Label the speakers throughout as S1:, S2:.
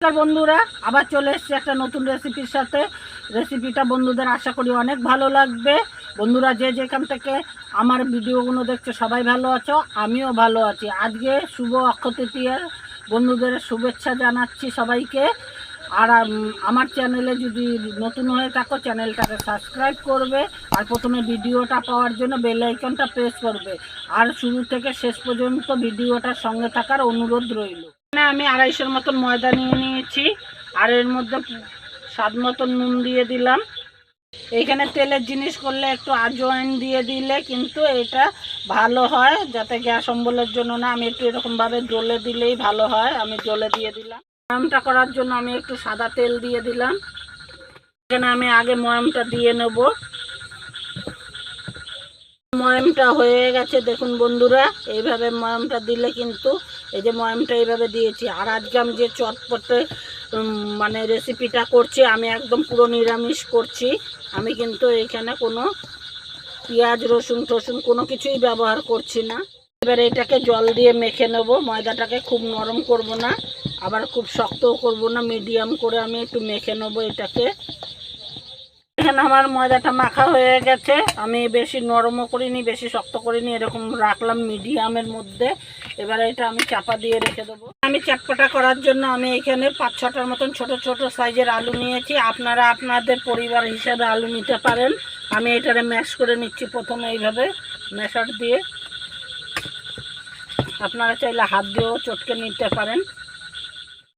S1: নমস্কার বন্ধুরা, আবার চলে এসেছি একটা নতুন রেসিপির সাথে। রেসিপিটা বন্ধুদের আশা করি অনেক ভালো লাগবে। বন্ধুরা, যে যেখান থেকে আমার ভিডিওগুলো দেখছ, সবাই ভালো আছো, আমিও ভালো আছি। আজকে শুভ অক্ষয় তৃতীয়ার বন্ধুদের শুভেচ্ছা জানাচ্ছি সবাইকে। আর আমার চ্যানেলে যদি নতুন হয়ে থাকো, চ্যানেলটাকে সাবস্ক্রাইব করবে। আর প্রথমে ভিডিওটা পাওয়ার জন্য বেল আইকনটা প্রেস করবে। আর শুরু থেকে শেষ পর্যন্ত ভিডিওটার সঙ্গে থাকার অনুরোধ রইল। এখানে আমি আড়াইশোর মতন ময়দা নিয়ে নিয়েছি। আর এর মধ্যে স্বাদ মতন নুন দিয়ে দিলাম। এইখানে তেলের জিনিস করলে একটু আজওয়াইন দিয়ে দিলে কিন্তু এটা ভালো হয়, যাতে গ্যাস অম্বলের জন্য না, আমি একটু এরকমভাবে জ্বলে দিলেই ভালো হয়, আমি জলে দিয়ে দিলাম। ময়ামটা করার জন্য আমি একটু সাদা তেল দিয়ে দিলাম। এখানে আমি আগে ময়ামটা দিয়ে নেব। ময়ামটা হয়ে গেছে, দেখুন বন্ধুরা, এইভাবে ময়ামটা দিলে কিন্তু এই যে ময়ামটা এইভাবে দিয়েছি। আর আজকে আমি যে চটপটে মানে রেসিপিটা করছি, আমি একদম পুরো নিরামিষ করছি। আমি কিন্তু এখানে কোনো পেঁয়াজ, রসুন, টসুন কোনো কিছুই ব্যবহার করছি না। এবার এটাকে জল দিয়ে মেখে নেব। ময়দাটাকে খুব নরম করব না, আবার খুব শক্তও করব না। মিডিয়াম করে আমি একটু মেখে নেব এটাকে। এখানে আমার ময়দাটা মাখা হয়ে গেছে। আমি বেশি নরমও করিনি, বেশি শক্ত করিনি, এরকম রাখলাম মিডিয়ামের মধ্যে। এবারে এটা আমি চাপা দিয়ে রেখে দেবো। আমি চাটপাটা করার জন্য আমি এখানে পাঁচ ছটার মতন ছোট ছোট সাইজের আলু নিয়েছি। আপনারা আপনাদের পরিবার হিসাবে আলু নিতে পারেন। আমি এটারে ম্যাশ করে নিচ্ছি প্রথমে এইভাবে ম্যাশার দিয়ে। আপনারা চাইলে হাত দিয়েও চটকে নিতে পারেন।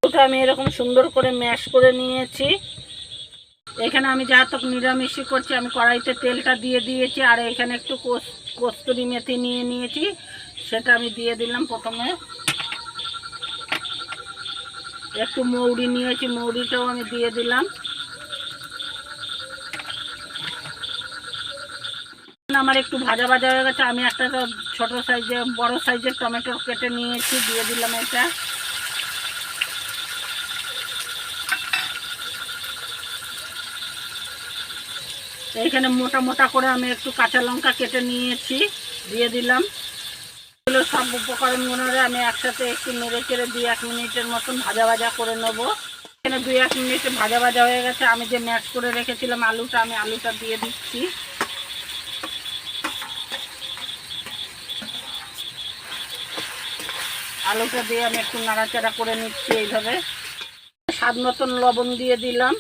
S1: ওটা আমি এরকম সুন্দর করে ম্যাশ করে নিয়েছি। এখানে আমি যা তো নিরামিষই করছি, আমি কড়াইতে তেলটা দিয়ে দিয়েছি, আর এখানে একটু কোস- কস্তুরি মেথি নিয়ে নিয়েছি, সেটা আমি দিয়ে দিলাম প্রথমে। একটু মৌরি নিয়েছি, মৌরিটাও আমি দিয়ে দিলাম। আমার একটু ভাজা ভাজা হয়ে গেছে, আমি একটা ছোট সাইজের বড় সাইজের টমেটো কেটে নিয়েছি, দিয়ে দিলাম এটা। এইখানে মোটা মোটা করে আমি একটু কাঁচা লঙ্কা কেটে নিয়েছি, দিয়ে দিলাম। এগুলো সব উপকরণ উপকরণগুলোরে আমি একসাথে একটু নেড়ে চেড়ে দুই এক মিনিটের মতন ভাজা ভাজা করে নেব। এখানে দুই এক মিনিট ভাজা ভাজা হয়ে গেছে। আমি যে ম্যাশ করে রেখেছিলাম আলুটা, আমি আলুটা দিয়ে দিচ্ছি। আলুটা দিয়ে আমি একটু নাড়াচাড়া করে নিচ্ছি এইভাবে। স্বাদ মতন লবণ দিয়ে দিলাম।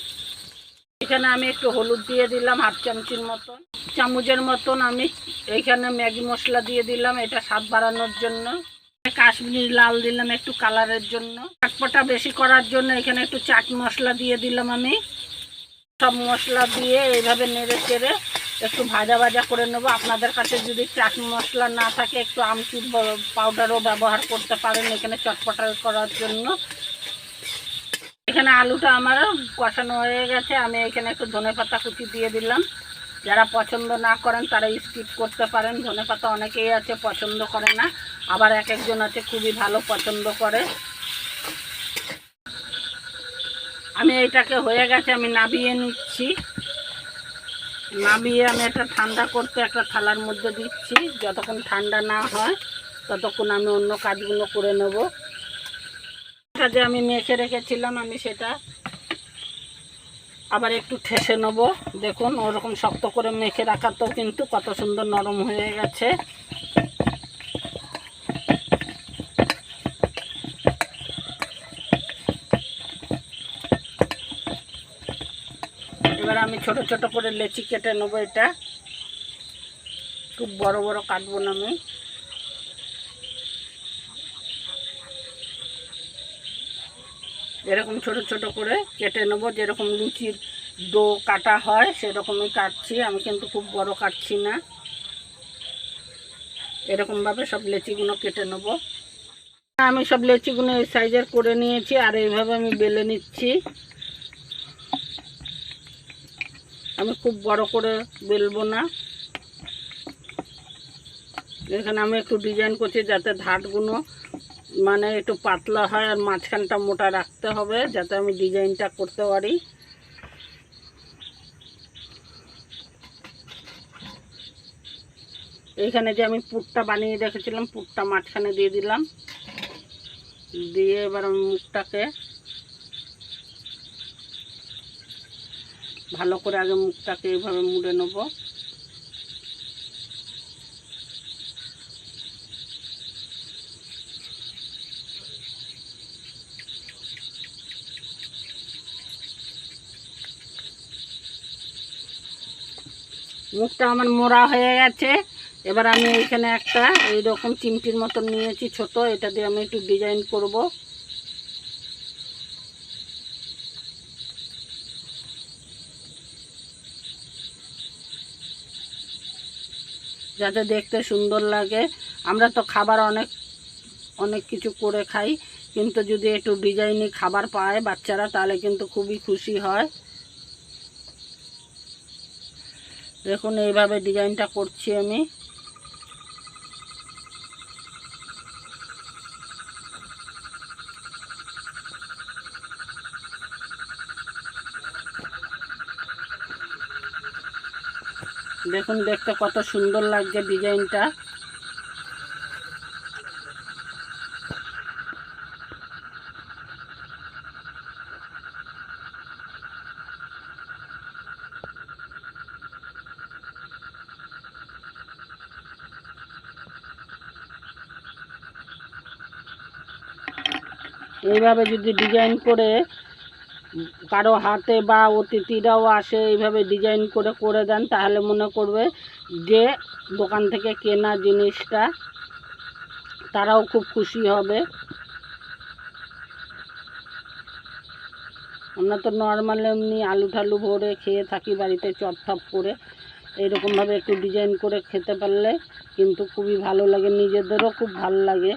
S1: এখানে আমি একটু হলুদ দিয়ে দিলাম, হাফ চামচির মতন। চামচের মতন আমি এইখানে ম্যাগি মশলা দিয়ে দিলাম, এটা স্বাদ বাড়ানোর জন্য। কাশ্মীরি লাল দিলাম একটু কালারের জন্য। চাটপাটা বেশি করার জন্য এখানে একটু চাট মশলা দিয়ে দিলাম আমি। সব মশলা দিয়ে এইভাবে নেড়ে চেড়ে একটু ভাজা ভাজা করে নেব। আপনাদের কাছে যদি চাট মশলা না থাকে, একটু আমচুর পাউডারও ব্যবহার করতে পারেন এখানে চটপটা করার জন্য। এখানে আলুটা আমার কষানো হয়ে গেছে। আমি এখানে একটু ধনে পাতা কুচি দিয়ে দিলাম। যারা পছন্দ না করেন, তারা স্কিপ করতে পারেন। ধনে পাতা অনেকেই আছে, পছন্দ করে না। আবার এক একজন আছে, খুবই ভালো পছন্দ করে। আমি এটাকে হয়ে গেছে, আমি নাবিয়ে নিচ্ছি। নাবিয়ে আমি এটা ঠান্ডা করতে একটা থালার মধ্যে দিচ্ছি। যতক্ষণ ঠান্ডা না হয়, ততক্ষণ আমি অন্য কাজগুলো করে নেব। এটা যে আমি মেখে রেখেছিলাম, আমি সেটা আবার একটু ঠেসে নেব। দেখুন, ওরকম শক্ত করে মেখে রাখাতেও কিন্তু কত সুন্দর নরম হয়ে গেছে। এবার আমি ছোট ছোট করে লেচি কেটে নেব এটা। খুব বড় বড় কাটবো না আমি। এরকম ছোট ছোট করে কেটে নেব, যেরকম লুচির ডো কাটা হয়, সেরকমই কাটছি। আমি কিন্তু খুব বড় কাটছি না। এরকমভাবে সব লেচিগুলো কেটে নেব। আমি সব লেচিগুলো এই সাইজের করে নিয়েছি, আর এইভাবে আমি বেলে নিচ্ছি। আমি খুব বড় করে বেলবো না। এখানে আমি একটু ডিজাইন করছি যাতে ধারগুলো মানে একটু পাতলা হয় আর মাঝখানটা মোটা রাখতে হবে যাতে আমি ডিজাইনটা করতে পারি। এইখানে যে আমি পুটটা বানিয়ে রেখেছিলাম, পুটটা মাঝখানে দিয়ে দিলাম। দিয়ে এবার আমি মুখটাকে ভালো করে আগে মুখটাকে এইভাবে মুড়ে নেব। মুখটা আমার মোড়া হয়ে গেছে। এবার আমি এখানে একটা এইরকম চিমটির মতন নিয়েছি, ছোট। এটা দিয়ে আমি একটু ডিজাইন করব। যাতে দেখতে সুন্দর লাগে। আমরা তো খাবার অনেক অনেক কিছু করে খাই, কিন্তু যদি একটু ডিজাইনি খাবার পায় বাচ্চারা, তাহলে কিন্তু খুবই খুশি হয়। দেখুন এইভাবে ডিজাইনটা করছি আমি। দেখুন দেখতে কত সুন্দর লাগছে ডিজাইনটা। এইভাবে যদি ডিজাইন করে কারও হাতে বা অতিথিরাও আসে এইভাবে ডিজাইন করে করে দেন, তাহলে মনে করবে যে দোকান থেকে কেনা জিনিসটা তারাও খুব খুশি হবে। আমরা তো নর্মাল এমনি আলু ঠালু ভরে খেয়ে থাকি বাড়িতে চপ টপ করে। এইরকমভাবে একটু ডিজাইন করে খেতে পারলে কিন্তু খুবই ভালো লাগে, নিজেদেরও খুব ভালো লাগে।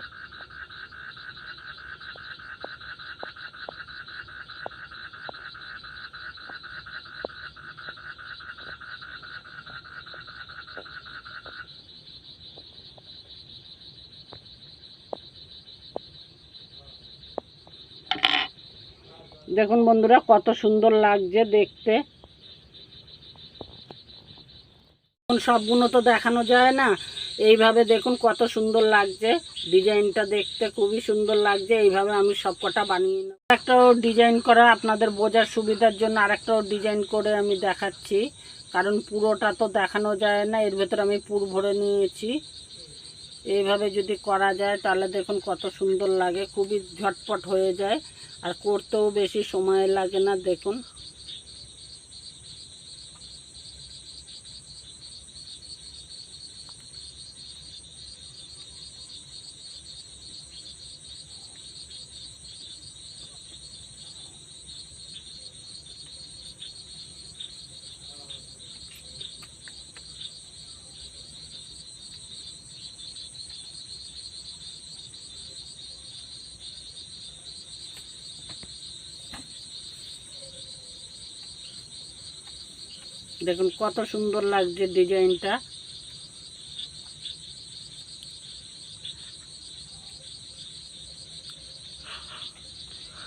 S1: দেখুন বন্ধুরা, কত সুন্দর লাগছে দেখতে। সবগুলো তো দেখানো যায় না। এইভাবে দেখুন কত সুন্দর লাগছে। ডিজাইনটা দেখতে খুবই সুন্দর লাগছে। এইভাবে আমি সব কটা বানিয়ে নেব। একটাও ডিজাইন করা আপনাদের বোঝার সুবিধার জন্য আরেকটাও ডিজাইন করে আমি দেখাচ্ছি। কারণ পুরোটা তো দেখানো যায় না, এর ভেতরে আমি পুর ভরে নিয়েছি। এইভাবে যদি করা যায়, তাহলে দেখুন কত সুন্দর লাগে, খুবই ঝটপট হয়ে যায়। আর করতেও বেশি সময় লাগে না দেখুন। দেখুন কত সুন্দর লাগছে ডিজাইনটা।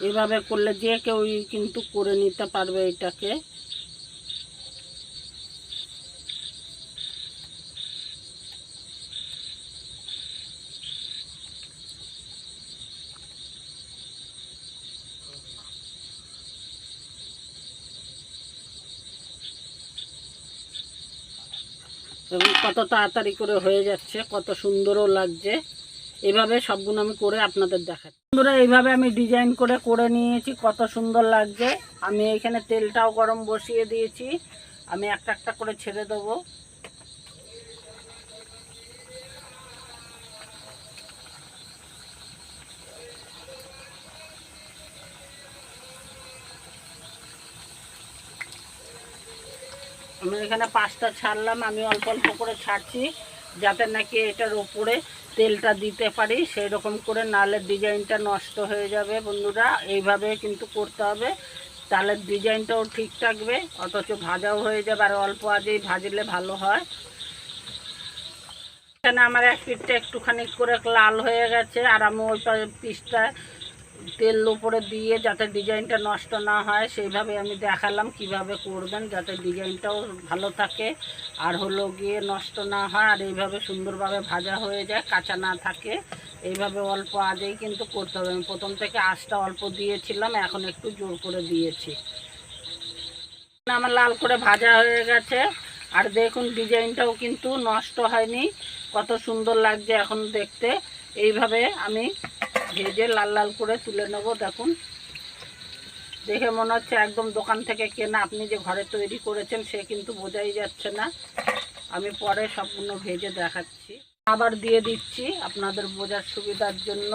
S1: এভাবে করলে যে কেউই কিন্তু করে নিতে পারবে এটাকে। এবং কত তাড়াতাড়ি করে হয়ে যাচ্ছে, কত সুন্দরও লাগছে। এভাবে সবগুলো আমি করে আপনাদের দেখাচ্ছি। বন্ধুরা, এইভাবে আমি ডিজাইন করে করে নিয়েছি, কত সুন্দর লাগছে। আমি এখানে তেলটাও গরম বসিয়ে দিয়েছি। আমি একটা একটা করে ছেড়ে দেবো। আমি এখানে পাঁচটা ছাড়লাম, আমি অল্প অল্প করে ছাড়ছি, যাতে নাকি এটার ওপরে তেলটা দিতে পারি সেই রকম করে নালে ডিজাইনটা নষ্ট হয়ে যাবে বন্ধুরা, এইভাবে কিন্তু করতে হবে। তাহলে ডিজাইনটাও ঠিক থাকবে, অথচ ভাজাও হয়ে যাবে, আর অল্প আজেই ভাজলে ভালো হয়। এখানে আমার এক পিঠটা একটুখানি করে লাল হয়ে গেছে, আর আমি ওই পিসটা তেল উপরে দিয়ে যাতে ডিজাইনটা নষ্ট না হয়, সেইভাবে আমি দেখালাম কীভাবে করবেন যাতে ডিজাইনটাও ভালো থাকে। আর হলো গিয়ে নষ্ট না হয়, আর এইভাবে সুন্দরভাবে ভাজা হয়ে যায়, কাঁচা না থাকে। এইভাবে অল্প আজেই কিন্তু করতে হবে। আমি প্রথম থেকে আঁচটা অল্প দিয়েছিলাম, এখন একটু জোর করে দিয়েছি। আমার লাল করে ভাজা হয়ে গেছে। আর দেখুন, ডিজাইনটাও কিন্তু নষ্ট হয়নি। কত সুন্দর লাগছে এখন দেখতে। এইভাবে আমি ভেজে লাল লাল করে তুলে নেব, দেখুন। দেখে মনে হচ্ছে একদম দোকান থেকে কেনা। আপনি যে ঘরে তৈরি করেছেন, সে কিন্তু বোঝাই যাচ্ছে না। আমি পরে সম্পূর্ণ ভেজে দেখাচ্ছি। আবার দিয়ে দিচ্ছি আপনাদের বোঝার সুবিধার জন্য।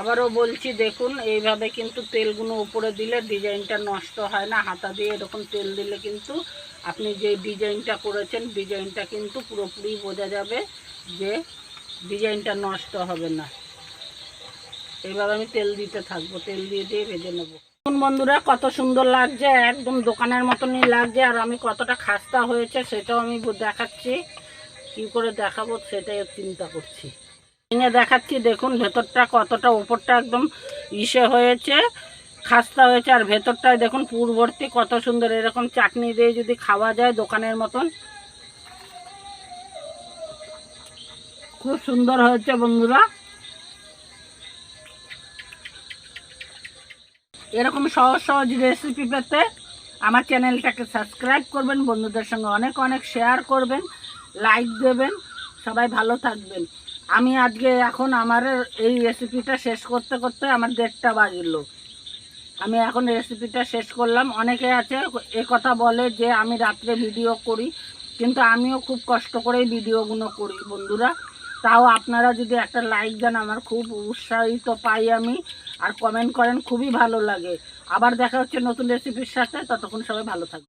S1: আবারও বলছি, দেখুন, এইভাবে কিন্তু তেলগুলো উপরে দিলে ডিজাইনটা নষ্ট হয় না। হাতা দিয়ে এরকম তেল দিলে কিন্তু আপনি যে ডিজাইনটা করেছেন, ডিজাইনটা কিন্তু পুরোপুরি বোঝা যাবে যে ডিজাইনটা নষ্ট হবে না। এইভাবে আমি তেল দিতে থাকব, তেল দিয়ে দিয়ে ভেজে নেব। বন্ধুরা, কত সুন্দর লাগছে, একদম দোকানের মতনই লাগছে, আর আমি কতটা খাস্তা হয়েছে সেটাও আমি দেখাচ্ছি। কী করে দেখাবো সেটাই চিন্তা করছি। ভেঙে দেখাচ্ছি, দেখুন, ভেতরটা কতটা উপরটা একদম ইসে হয়েছে, খাস্তা হয়েছে, আর ভেতরটায় দেখুন পূর্ববর্তী কত সুন্দর এরকম চাটনি দিয়ে যদি খাওয়া যায় দোকানের মতন। খুব সুন্দর হয়েছে বন্ধুরা। এরকম সহজ সহজ রেসিপি পেতে আমার চ্যানেলটাকে সাবস্ক্রাইব করবেন, বন্ধুদের সঙ্গে অনেক অনেক শেয়ার করবেন লাইক দেবেন, সবাই ভালো থাকবেন। আমি আজকে এখন আমার এই রেসিপিটা শেষ করতে করতে আমার দেড়টা বাজলো। আমি এখন রেসিপিটা শেষ করলাম। অনেকে আছে, এ কথা বলে যে আমি রাত্রে ভিডিও করি, কিন্তু আমিও খুব কষ্ট করেই ভিডিওগুলো করি বন্ধুরা। তাও আপনারা যদি একটা লাইক দেন, আমার খুব উৎসাহিত পাই আমি, আর কমেন্ট করেন, খুবই ভালো লাগে। আবার দেখা হচ্ছে নতুন রেসিপির সাথে, ততক্ষণ সবাই ভালো থাকবে